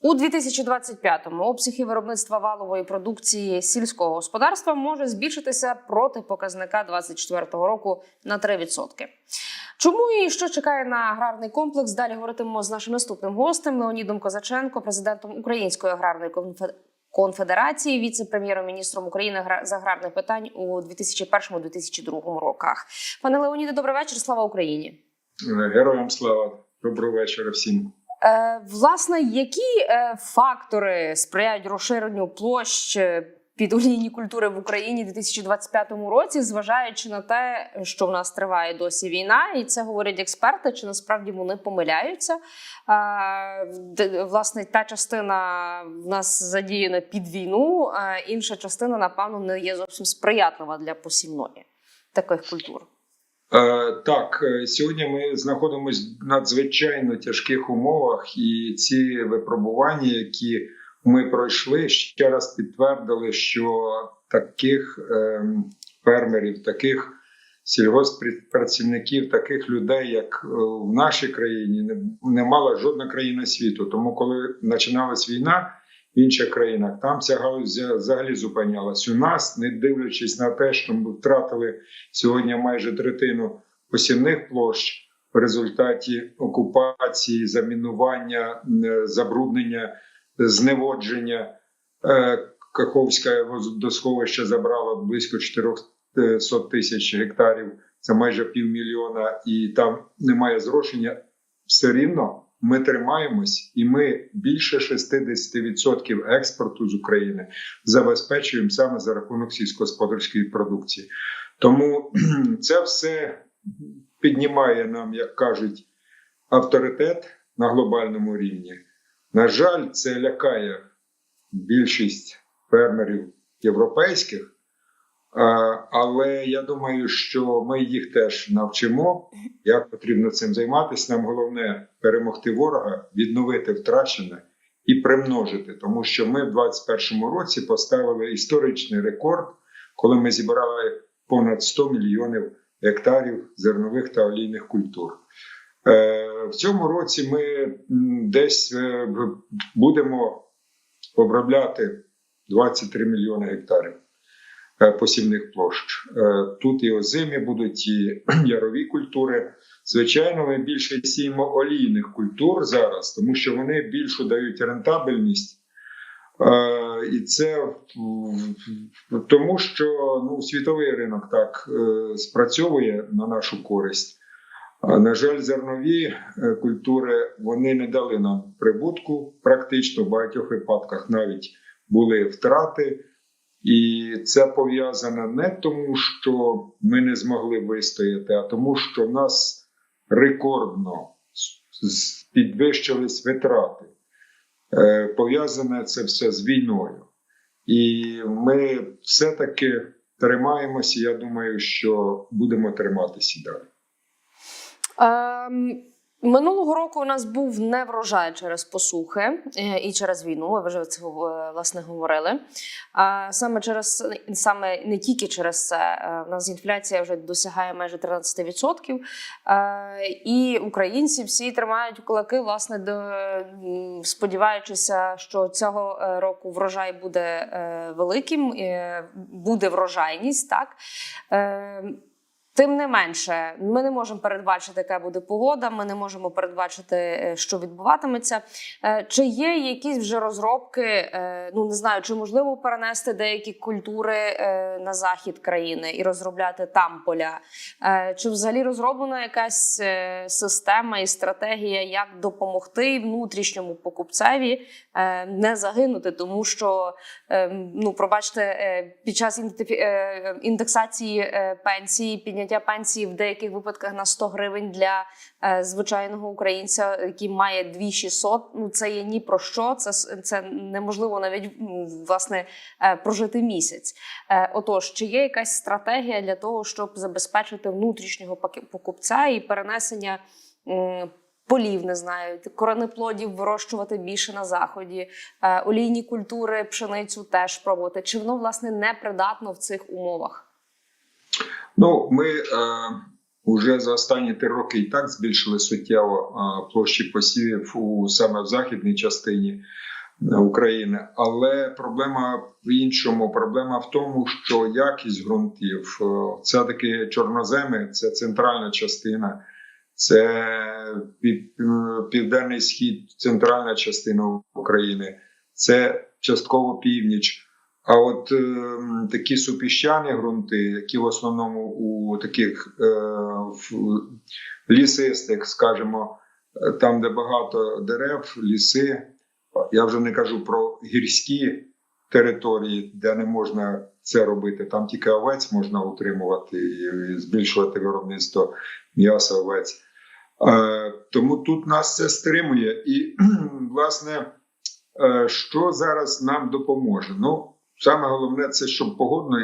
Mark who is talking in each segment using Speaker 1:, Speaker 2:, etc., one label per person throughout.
Speaker 1: У 2025-му обсяги виробництва валової продукції сільського господарства може збільшитися проти показника 2024 року на 3%. Чому і що чекає на аграрний комплекс? Далі говоритимемо з нашим наступним гостем Леонідом Козаченко, президентом Української аграрної конфе- конфедерації, віце-прем'єром-міністром України з аграрних питань у 2001-2002 роках. Пане Леоніде, добрий вечір. Слава Україні.
Speaker 2: Героям слава, доброго вечора всім.
Speaker 1: Е, власне, які е, фактори сприяють розширенню площ е, під олійні культури в Україні у 2025 році, зважаючи на те, що в нас триває досі війна, і це говорять експерти, чи насправді вони помиляються? Власне, та частина в нас задіяна під війну, а інша частина, напевно, не є зовсім сприятлива для посівної таких культур.
Speaker 2: Е, так, е, сьогодні ми знаходимося в надзвичайно тяжких умовах, і ці випробування, які ми пройшли, ще раз підтвердили, що таких ем, фермерів, таких сільгосппрацівників, таких людей, як е, в нашій країні, не, мала жодна країна світу. Тому, коли починалась війна інших країнах, там ця галузь взагалі зупинялась. У нас, не дивлячись на те, що ми втратили сьогодні майже третину посівних площ в результаті окупації, замінування, е, забруднення, зневодження. Е, Каховське водосховище забрало близько 400 тисяч гектарів, це майже півмільйона, і там немає зрошення. Все рівно ми тримаємось, і ми більше 60% експорту з України забезпечуємо саме за рахунок сільськогосподарської продукції. Тому це все піднімає нам, як кажуть, авторитет на глобальному рівні. На жаль, це лякає більшість фермерів європейських, але я думаю, що ми їх теж навчимо, як потрібно цим займатися. Нам головне перемогти ворога, відновити втрачене і примножити, тому що ми в 2021 році поставили історичний рекорд, коли ми зібрали понад 100 мільйонів гектарів зернових та олійних культур. Е, В цьому році ми десь е, будемо обробляти 23 мільйони гектарів е, посівних площ. Е, Тут і озимі будуть і ярові культури. Звичайно, ми більше сіємо олійних культур зараз, тому що вони більшу дають рентабельність. Е, І це тому, що ну, світовий ринок так е, спрацьовує на нашу користь. На жаль, зернові е, культури вони не дали нам прибутку. Практично в багатьох випадках навіть були втрати, і це пов'язано не тому, що ми не змогли вистояти, а тому, що нас рекордно підвищились витрати. Е, Пов'язане це все з війною. І ми все-таки тримаємося. Я думаю, що будемо триматися далі.
Speaker 1: Ем, минулого року у нас був неврожай через посухи е, і через війну. Ви вже це е, власне говорили. А саме через саме не тільки через це. е, У нас інфляція вже досягає майже 13%. Е, І українці всі тримають кулаки, власне, до сподіваючися, що цього е, року врожай буде е, великим, е, буде врожайність, так. Тим не менше, ми не можемо передбачити, яка буде погода. Ми не можемо передбачити, е, що відбуватиметься. Е, Чи є якісь вже розробки? е, Ну не знаю, чи можливо перенести деякі культури на захід країни і розробляти там поля? Чи взагалі розроблена якась система і стратегія, як допомогти внутрішньому покупцеві не загинути, тому що е, ну пробачте, під час ідентифі- е, індексації пенсії, підняття пенсії в деяких випадках на 100 гривень для е, звичайного українця, який має 2600, Ну це є ні про що. Це це неможливо навіть власне е, прожити місяць. Е, Отож, чи є якась стратегія для того, щоб забезпечити внутрішнього покупця і перенесення? м, Полів не знаю, коренеплодів вирощувати більше на заході, е, олійні культури, пшеницю теж пробувати. Чи воно власне не придатно в цих умовах?
Speaker 2: Ну, ми е, Уже за останні три роки і так збільшили суттєво а, площі посівів у саме в західній частині е, України. Але проблема в іншому. Проблема в тому, що якість ґрунтів е, це таки чорноземи, це центральна частина, це під, е, південний схід, центральна частина України, це частково північ. А от е, такі супіщані ґрунти, які в основному у таких е, в лісистих, скажімо, е, там, де багато дерев, ліси, я вже не кажу про гірські території, де не можна це робити. Там тільки овець можна утримувати і збільшувати виробництво м'яса овець. Е, тому тут нас це стримує. І, власне, е, що зараз нам допоможе? Ну, Саме головне, це щоб погодні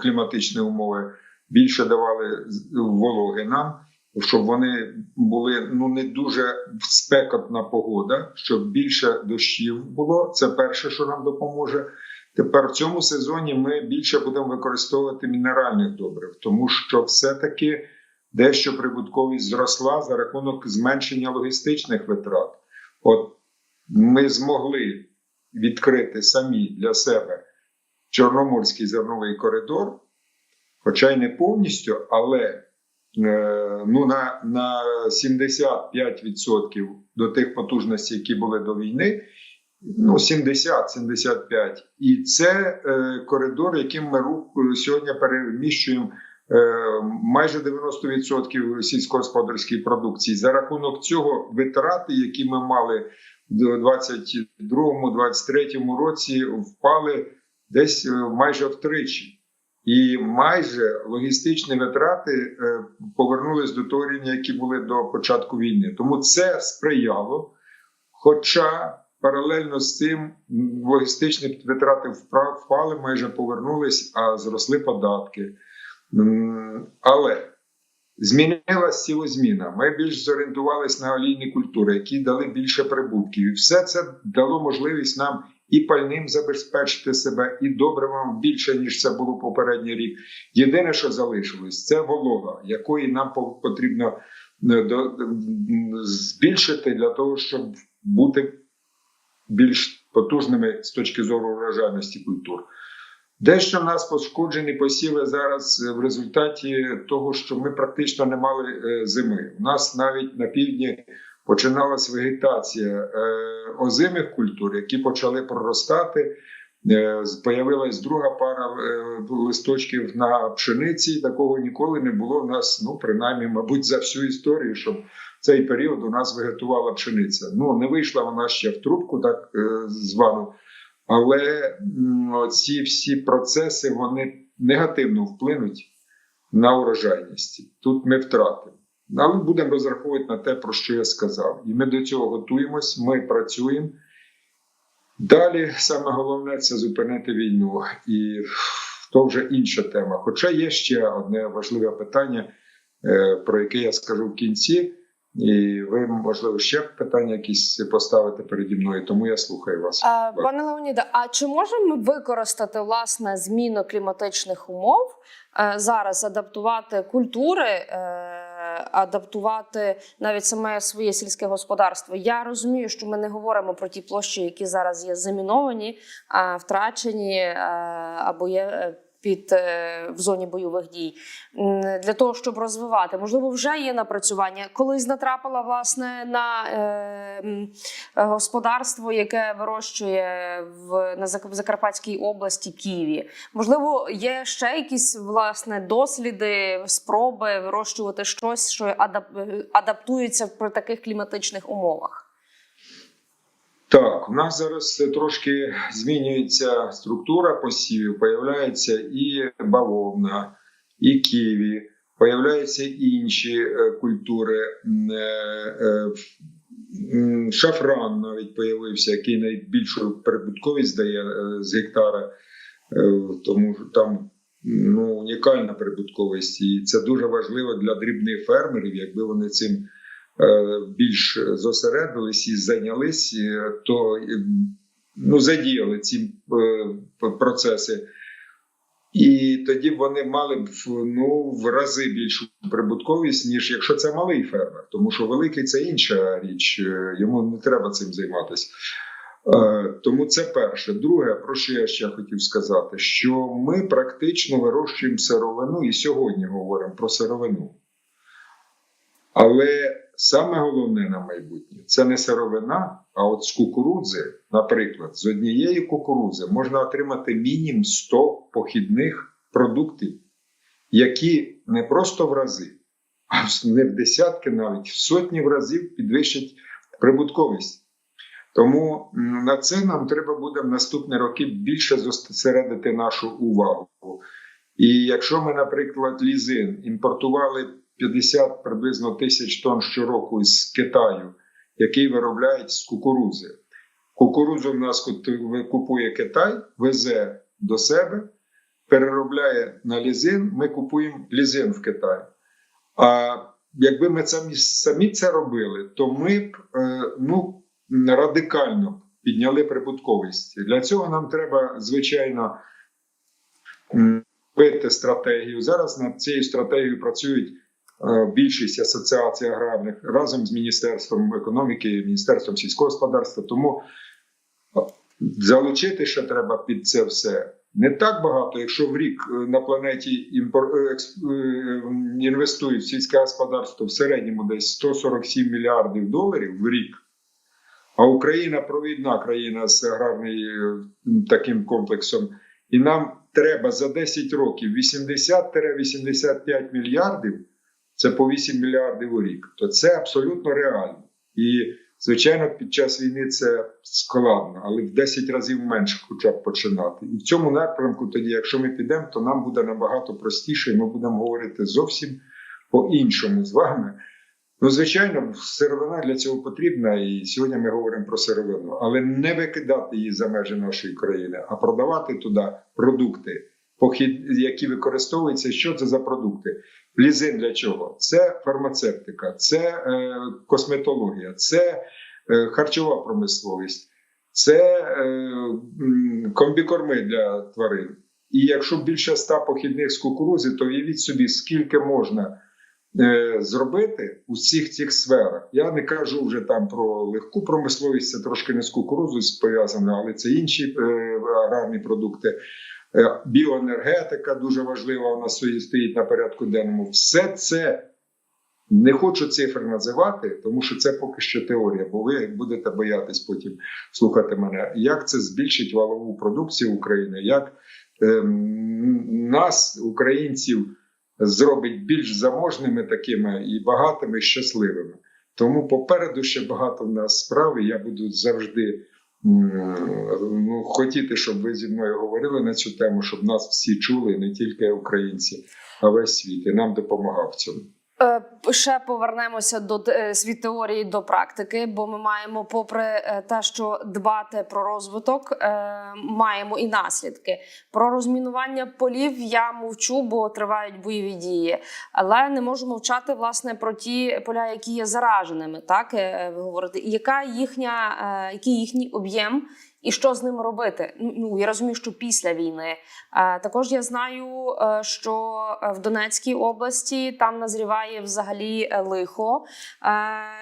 Speaker 2: кліматичні умови більше давали вологи нам, щоб вони були ну не дуже спекотна погода, щоб більше дощів було. Це перше, що нам допоможе. Тепер в цьому сезоні ми більше будемо використовувати мінеральних добрив, тому що все-таки дещо прибутковість зросла за рахунок зменшення логістичних витрат. От ми змогли відкрити самі для себе. Чорноморський зерновий коридор, хоча й не повністю, але е, ну, на, на 75% до тих потужностей, які були до війни, ну 70-75%. І це е, коридор, яким ми рух, сьогодні переміщуємо е, майже 90% сільськогосподарської продукції. За рахунок цього витрати, які ми мали в 2022-2023 році, впали десь майже втричі. І майже логістичні витрати е, повернулись до того рівня, які були до початку війни. Тому це сприяло. Хоча паралельно з цим логістичні витрати впали, майже повернулись, а зросли податки. Але змінилася сілозміна. Ми більш зорієнтувалися на олійні культури, які дали більше прибутків. І все це дало можливість нам і пальним забезпечити себе, і добривом більше ніж це було попередній рік. Єдине, що залишилось, це волога, якої нам потрібно збільшити для того, щоб бути більш потужними з точки зору врожайності культур. Дещо в нас пошкоджені посіви зараз в результаті того, що ми практично не мали зими. У нас навіть на півдні починалась вегетація е, озимих культур, які почали проростати. Е, Появилась друга пара е, листочків на пшениці. Такого ніколи не було в нас, ну принаймні, мабуть, за всю історію, щоб цей період у нас вегетувала пшениця. Ну не вийшла вона ще в трубку, так звану. Але ці всі процеси вони негативно вплинуть на урожайність. Тут ми втратимо. Але будемо розраховувати на те, про що я сказав. І ми до цього готуємось, ми працюємо. Далі саме головне це зупинити війну. І то вже інша тема. Хоча є ще одне важливе питання, е, про яке я скажу в кінці. І ви, можливо, ще питання якісь поставите переді мною, тому я слухаю вас.
Speaker 1: А, пане Леоніде, а чи можемо ми використати власне зміну кліматичних умов е, зараз, адаптувати культури, е, адаптувати навіть саме своє сільське господарство? Я розумію, що ми не говоримо про ті площі, які зараз є заміновані, втрачені е, або є. Е, Під е, в зоні бойових дій для того, щоб розвивати, можливо, вже є напрацювання. Колись натрапила власне на е, господарство, яке вирощує в на Закарпатській області Києві. Можливо, є ще якісь власне досліди, спроби вирощувати щось, що адап- адаптується при таких кліматичних умовах.
Speaker 2: Так, у нас зараз трошки змінюється структура посівів, появляється і бавовна, і ківі, появляються інші е, культури. Е, е, Шафран навіть появився, який найбільшу прибутковість дає е, з гектара, Е, тому що там ну, унікальна прибутковість, і це дуже важливо для дрібних фермерів, якби вони цим е, більш зосередились і зайнялись, е, то е, ну, задіяли ці е, процеси. І тоді вони мали б ну, в рази більшу прибутковість, ніж якщо це малий фермер, тому що великий це інша річ, е, йому не треба цим займатися. Е, Тому це перше. Друге, про що я ще хотів сказати, що ми практично вирощуємо сировину і сьогодні говоримо про сировину. Але саме головне на майбутнє це не сировина, а от з кукурудзи, наприклад, з однієї кукурудзи можна отримати мінімум 100 похідних продуктів, які не просто в рази, а не в десятки, навіть в сотні в разів підвищать прибутковість. Тому на це нам треба буде в наступні роки більше зосередити нашу увагу. І якщо ми, наприклад, лізин імпортували 50 приблизно тисяч тонн щороку з Китаю, який виробляють з кукурудзи. Кукурудзу в нас купує Китай, везе до себе, переробляє на лізин. Ми купуємо лізин в Китаї. А якби ми самі, самі це робили, то ми б е, ну, радикально підняли прибутковість. Для цього нам треба, звичайно, робити стратегію. Зараз над цією стратегією працюють більшість асоціацій аграрних разом з Міністерством економіки, Міністерством сільського господарства. Тому е, залучити ще треба під це все. Не так багато, якщо в рік е, на планеті е, е, інвестують в сільське господарство в середньому десь 147 мільярдів доларів в рік. А Україна провідна країна з аграрним таким комплексом. І нам треба за 10 років 80-85 мільярдів, це по 8 мільярдів у рік. То це абсолютно реально. І, звичайно, під час війни це складно, але в 10 разів менше хоча б починати. І в цьому напрямку, тоді, якщо ми підемо, то нам буде набагато простіше, і ми будемо говорити зовсім по-іншому з вами. Ну, звичайно, сировина для цього потрібна, і сьогодні ми говоримо про сировину, але не викидати її за межі нашої країни, а продавати туди продукти, які використовуються. Що це за продукти? Лізин для чого? Це фармацевтика, це е, косметологія, це е, харчова промисловість, це е, комбікорми для тварин. І якщо більше ста похідних з кукурузи, то уявіть собі, скільки можна зробити у всіх цих сферах. Я не кажу вже там про легку промисловість, це трошки не з кукурузою пов'язано, але це інші аграрні продукти. Е, Біоенергетика дуже важлива, вона свої- стоїть на порядку денному. Все це не хочу цифр називати, тому що це поки що теорія, бо ви будете боятись потім слухати мене. Як це збільшить валову продукцію України? Як ем, нас, українців, зробить більш заможними такими і багатими, щасливими. Тому попереду ще багато в нас справ. і Я буду завжди ну, хотіти, щоб ви зі мною говорили на цю тему, щоб нас всі чули, не тільки українці, а весь світ. І нам допомагав в цьому.
Speaker 1: Е, Ще повернемося до е, від теорії до практики, бо ми маємо, попри е, те, що дбати про розвиток, маємо і наслідки. Про розмінування полів я мовчу, бо тривають бойові дії. Але не можу мовчати власне про ті поля, які є зараженими. Так ви говорите, яка їхня, який їхній об'єм, і що з ним робити? Ну, я розумію, що після війни. Також я знаю, е, що е, в Донецькій області там назріває взагалі е, лихо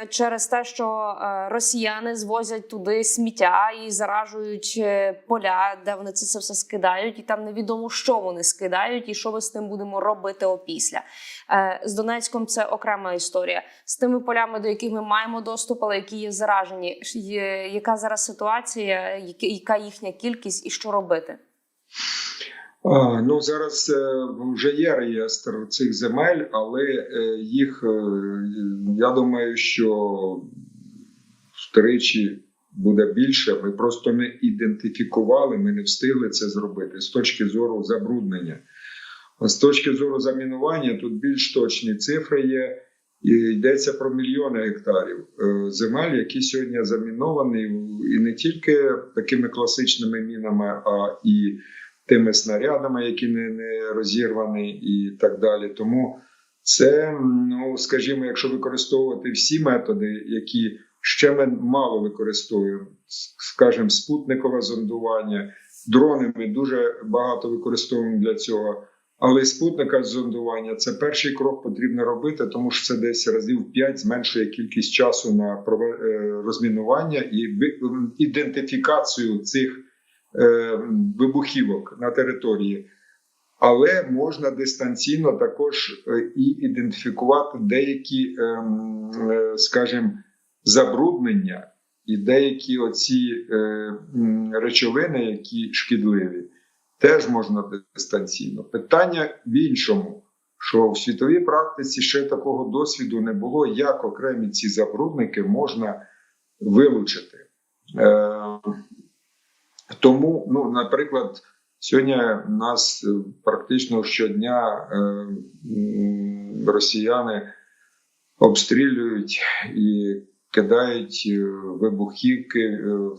Speaker 1: через те, що росіяни звозять туди сміття і заражують поля, де вони це, все скидають, і там невідомо, що вони скидають, і що ми з тим будемо робити опісля. З Донецьком це окрема історія. З тими полями, до яких ми маємо доступ, але які є заражені. Яка зараз ситуація, яка- їхня кількість і що робити?
Speaker 2: А, ну зараз е, вже є реєстр цих земель, але е, їх е, я думаю, що втричі буде більше. Ми просто не ідентифікували, ми не встигли це зробити з точки зору забруднення. З точки зору замінування тут більш точні цифри є. І йдеться про мільйони гектарів е, земель, які сьогодні заміновані, і не тільки такими класичними мінами, а і тими снарядами, які не, не розірвані, і так далі. Тому це, ну скажімо, якщо використовувати всі методи, які ще ми мало використовуємо, скажімо, спутникове зондування, дрони ми дуже багато використовуємо для цього. Але спутника зондування це перший крок потрібно робити, тому що це десь разів 5 зменшує кількість часу на е, розмінування і ідентифікацію цих е, вибухівок на території. Але можна дистанційно також е, і ідентифікувати деякі, ем, скажімо, забруднення і деякі оці речовини, які шкідливі, теж можна дистанційно. Питання в іншому, що в світовій практиці ще такого досвіду не було, як окремі ці забрудники можна вилучити. Е, тому, ну, наприклад, сьогодні нас е, практично щодня е, росіяни обстрілюють і кидають е, вибухівки, е,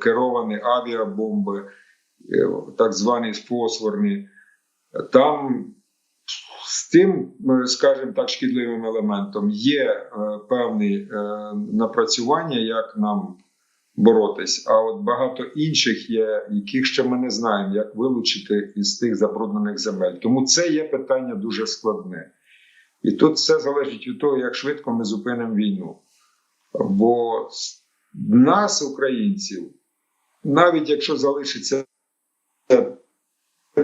Speaker 2: керовані авіабомби, так звані фосфорні. Там з тим, е, скажімо так, шкідливим елементом є е, певні е, напрацювання, як нам боротись. А от багато інших є, яких ще ми не знаємо, як вилучити із тих забруднених земель. Тому це є питання дуже складне. І тут все залежить від того, як швидко ми зупинимо війну. Бо нас, українців, навіть якщо залишиться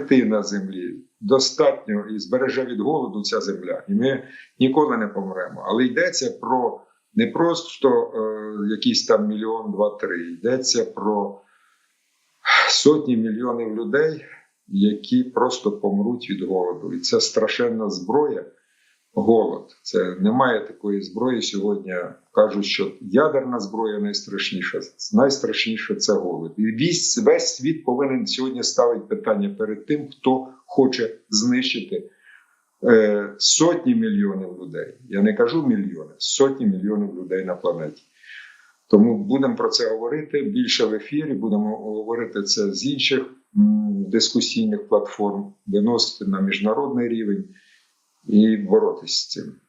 Speaker 2: третина землі, достатньо і збереже від голоду ця земля, і ми ніколи не помремо. Але йдеться про не просто е, якийсь там мільйон, два-три, йдеться про сотні мільйонів людей, які просто помруть від голоду. І це страшенна зброя. Голод. Це немає такої зброї сьогодні. Кажуть, що ядерна зброя найстрашніша. Найстрашніше це голод. І весь, весь світ повинен сьогодні ставити питання перед тим, хто хоче знищити е, сотні мільйонів людей. Я не кажу мільйони, сотні мільйонів людей на планеті. Тому будемо про це говорити більше в ефірі. Будемо говорити це з інших дискусійних платформ, виносити на міжнародний рівень і боротися з цим.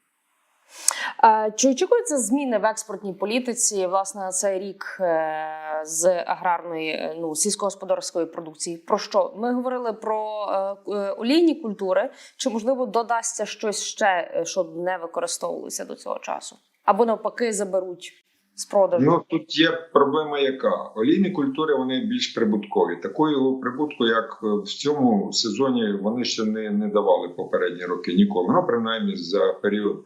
Speaker 1: Чи очікуються зміни в експортній політиці власне на цей рік е, з аграрної е, ну сільськогосподарської продукції? Про що ми говорили про е, олійні культури? Чи можливо додасться щось ще, щоб не використовувалося до цього часу, або навпаки заберуть з продажу?
Speaker 2: Ну тут є проблема, яка олійні культури вони більш прибуткові. Такої прибутку, як в цьому сезоні, вони ще не, не давали попередні роки ніколи. Ну принаймні за період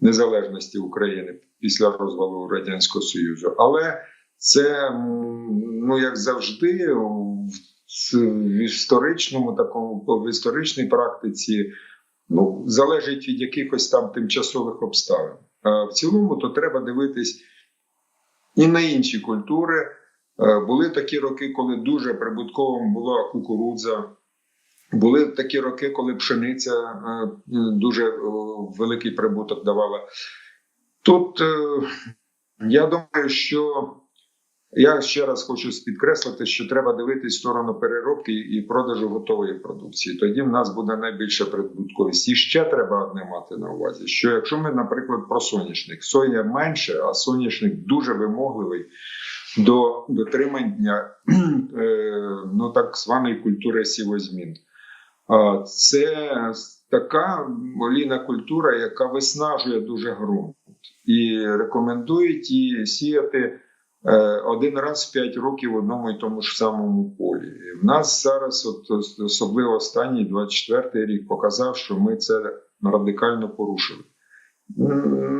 Speaker 2: незалежності України після розвалу радянського союзу. Але це ну як завжди, в історичному такому в історичній практиці. Ну, залежить від якихось там тимчасових обставин. А в цілому, то треба дивитись і на інші культури. Е, Були такі роки, коли дуже прибутковим була кукурудза. Були такі роки, коли пшениця е, дуже е, великий прибуток давала. Тут я думаю, що я ще раз хочу підкреслити, що треба дивитися в сторону переробки і продажу готової продукції. Тоді в нас буде найбільша прибутковість. І ще треба одне мати на увазі: що якщо ми, наприклад, про соняшник, соя менше, а соняшник дуже вимогливий до дотримання е, ну, так званої культури сівозмін. Це така олійна культура, яка виснажує дуже ґрунт. І рекомендують її сіяти один раз в 5 років в одному і тому ж самому полі. В нас зараз, от, особливо останній 24 рік, показав, що ми це радикально порушили.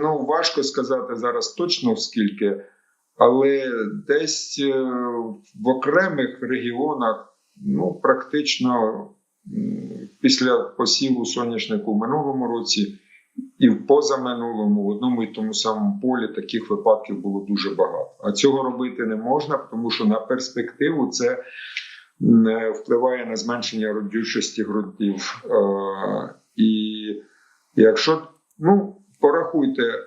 Speaker 2: Ну, важко сказати зараз точно скільки, але десь е, в окремих регіонах ну, практично після посіву соняшнику в минулому році і в позаминулому, в одному і тому самому полі таких випадків було дуже багато. А цього робити не можна, тому що на перспективу це м, е, впливає на зменшення родючості ґрунтів. Е, І якщо ну, порахуйте е,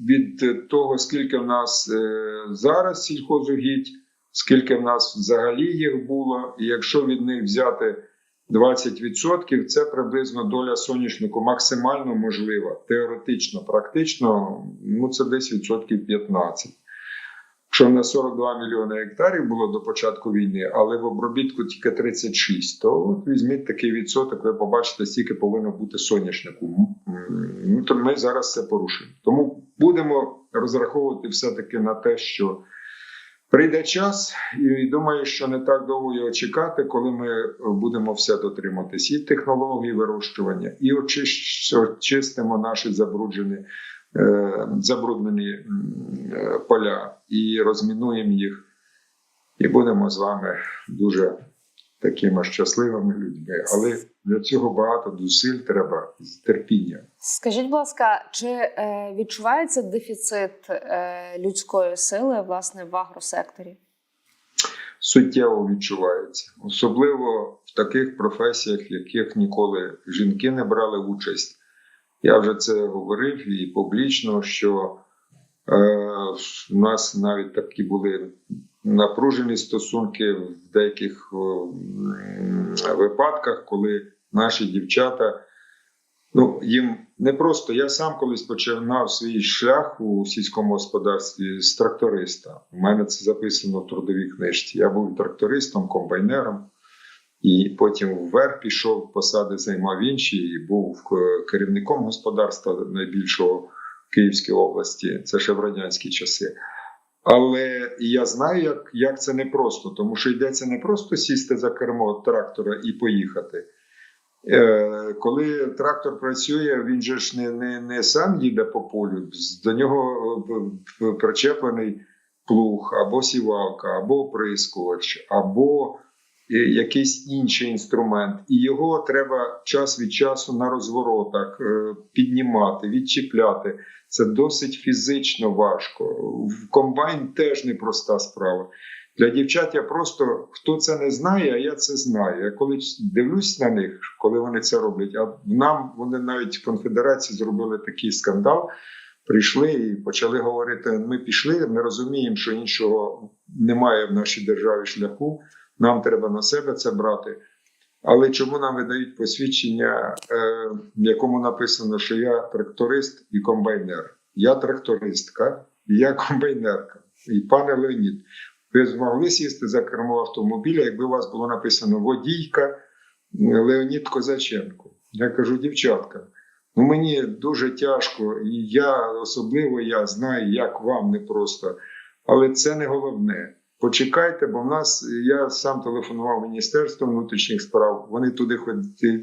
Speaker 2: від того, скільки в нас е, зараз сільхозугідь, скільки в нас взагалі їх було, і якщо від них взяти 20%, це приблизно доля соняшнику максимально можлива, теоретично, практично, ну це десь відсотків 15. що на 42 мільйони гектарів було до початку війни, але в обробітку тільки 36, то от візьміть такий відсоток, ви побачите, скільки повинно бути соняшнику. Ну, то ми зараз це порушимо. Тому будемо розраховувати все-таки на те, що прийде час, і думаю, що не так довго його чекати, коли ми будемо все дотриматись і технології вирощування, і очистимо наші забруджені е, забруднені е, поля і розмінуємо їх, і будемо з вами дуже такими щасливими людьми. Але для цього багато зусиль треба з терпіння.
Speaker 1: Скажіть, будь ласка, чи е, відчувається дефіцит е, людської сили власне в агросекторі?
Speaker 2: Суттєво відчувається, особливо в таких професіях, в яких ніколи жінки не брали участь. Я вже це говорив і публічно, що е, в нас навіть такі були напружені стосунки в деяких випадках, коли наші дівчата, ну їм не просто я сам колись починав свій шлях у сільському господарстві з тракториста. У мене це записано в трудовій книжці. Я був трактористом, комбайнером. І потім вверх пішов, посади займав інші, і був е, керівником господарства найбільшого в Київській області. Це ще в радянські часи. Але я знаю, як, як це непросто, тому що йдеться не просто сісти за кермо трактора і поїхати. Е, коли трактор працює, він же ж не, не, не сам їде по полю, до нього е, причеплений плуг або сівалка, або оприскувач, або е, якийсь інший інструмент, і його треба час від часу на розворотах е, піднімати, відчіпляти. Це досить фізично важко. В комбайн теж непроста справа. Для дівчат я просто хто це не знає, а я це знаю. Я коли дивлюсь на них, коли вони це роблять, а нам вони навіть в конфедерації зробили такий скандал. Прийшли і почали говорити: ми пішли, ми розуміємо, що іншого немає в нашій державі шляху. Нам треба на себе це брати. Але чому нам видають посвідчення, е, в якому написано, що я тракторист і комбайнер? Я трактористка, я комбайнерка. І пане Леонід, ви змогли сісти за кермо автомобіля, якби у вас було написано водійка Леонід Козаченко. Я кажу, дівчатка, ну мені дуже тяжко, і я особливо я знаю, як вам непросто, але це не головне. Почекайте, бо в нас я сам телефонував Міністерство внутрішніх справ. Вони туди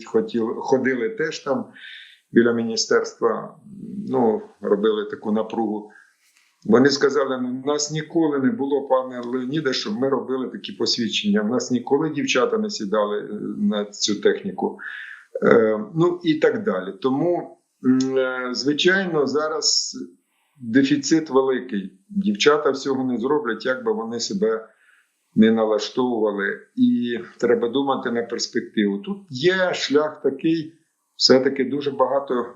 Speaker 2: хотіли, ходили теж там біля міністерства. Ну, робили таку напругу. Вони сказали: ну, у нас ніколи не було, пане Леоніде, щоб ми робили такі посвідчення. У нас ніколи дівчата не сідали е, на цю техніку. Е, ну і так далі. Тому, е, звичайно, зараз дефіцит великий. Дівчата всього не зроблять, як би вони себе не налаштовували. І треба думати на перспективу. Тут є шлях такий, все-таки дуже багато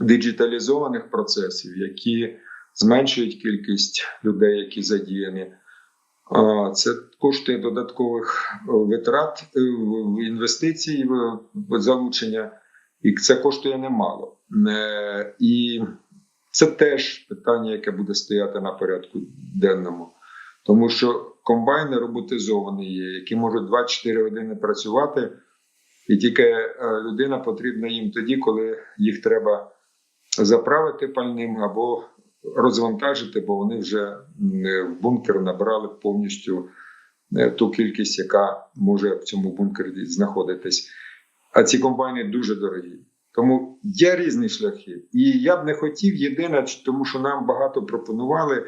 Speaker 2: диджиталізованих процесів, які зменшують кількість людей, які задіяні. Це коштує додаткових е, витрат е, в- в в залучення, і це коштує немало. Е, І це теж питання, яке буде стояти на порядку денному. Тому що комбайни роботизовані є, які можуть 24 години працювати, і тільки е, людина потрібна їм тоді, коли їх треба заправити пальним або розвантажити, бо вони вже м, в бункер набрали повністю е, ту кількість, яка може в цьому бункері знаходитись. А ці комбайни дуже дорогі. Тому є різні шляхи. І я б не хотів єдине, тому що нам багато пропонували.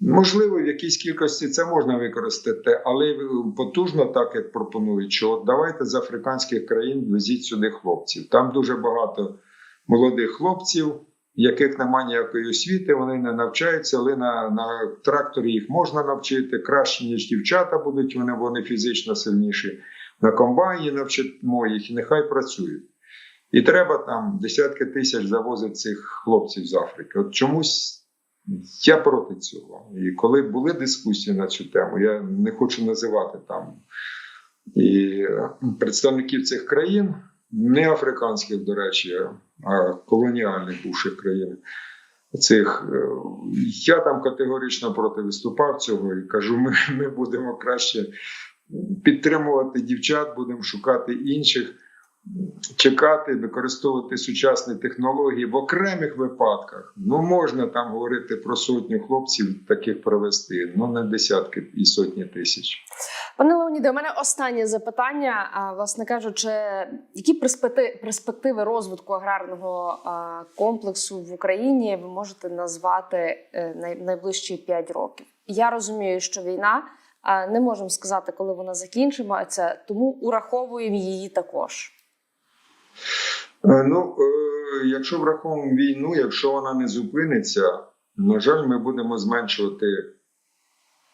Speaker 2: Можливо, в якійсь кількості це можна використати, але потужно, так як пропонують, що от давайте з африканських країн везіть сюди хлопців. Там дуже багато молодих хлопців, яких немає ніякої освіти, вони не навчаються, але на, на тракторі їх можна навчити краще, ніж дівчата будуть, вони, вони фізично сильніші. На комбайні навчимо їх і нехай працюють. І треба там десятки тисяч завозити цих хлопців з Африки. От чомусь я проти цього. І коли були дискусії на цю тему, я не хочу називати там і е, представників цих країн, не африканських, до речі, а колоніальних бувших країн. цих. е, Я там категорично проти виступав цього і кажу: ми, ми будемо краще підтримувати дівчат, будемо шукати інших, чекати, використовувати сучасні технології в окремих випадках. Ну можна там говорити про сотню хлопців, таких провести, ну не десятки і сотні тисяч.
Speaker 1: Пане Леоніде, у мене останнє запитання. А, власне кажучи, які перспективи, розвитку аграрного комплексу в Україні ви можете назвати е, найближчі 5 років? Я розумію, що війна. Не можемо сказати, коли вона закінчиться, тому ураховуємо її також.
Speaker 2: Е, Ну, е, якщо враховуємо війну, якщо вона не зупиниться, на жаль, ми будемо зменшувати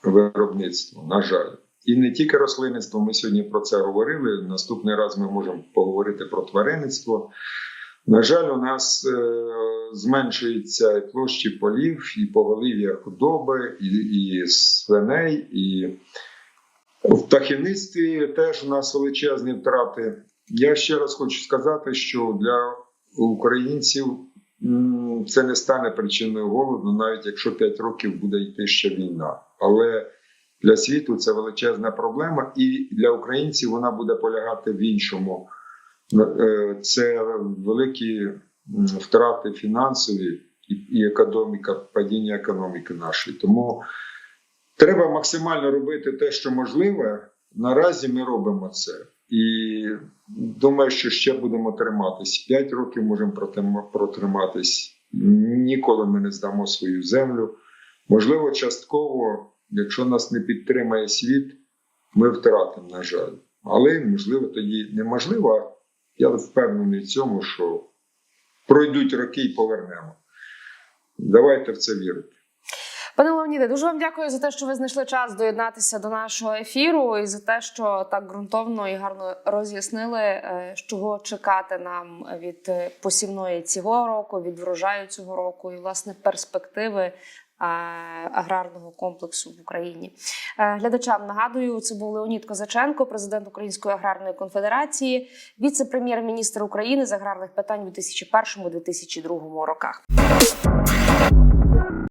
Speaker 2: виробництво. На жаль. І не тільки рослинництво, ми сьогодні про це говорили. Наступний раз ми можемо поговорити про тваринництво. На жаль, у нас е, зменшуються і площі полів, і поголів'я худоби, і, і свиней, і в птахівництві теж у нас величезні втрати. Я ще раз хочу сказати, що для українців це не стане причиною голоду, навіть якщо 5 років буде йти ще війна. Але для світу це величезна проблема, і для українців вона буде полягати в іншому. Е, Це великі втрати фінансові і, і економіка, падіння економіки нашої. Тому треба максимально робити те, що можливе. Наразі ми робимо це. І думаю, що ще будемо триматись. П'ять років можемо протриматись. Ніколи ми не здамо свою землю. Можливо, частково, якщо нас не підтримає світ, ми втратимо, на жаль. Але можливо тоді неможливо. Я впевнений в цьому, що пройдуть роки і повернемо. Давайте в це вірити.
Speaker 1: Пане Леоніде, дуже вам дякую за те, що ви знайшли час доєднатися до нашого ефіру, і за те, що так ґрунтовно і гарно роз'яснили, е, чого чекати нам від е, посівної цього року, від врожаю цього року, і власне перспективи е, аграрного комплексу в Україні. Глядачам нагадую, це був Леонід Козаченко, президент Української аграрної конфедерації, віце-прем'єр-міністр України з аграрних питань у 2001-2002 роках.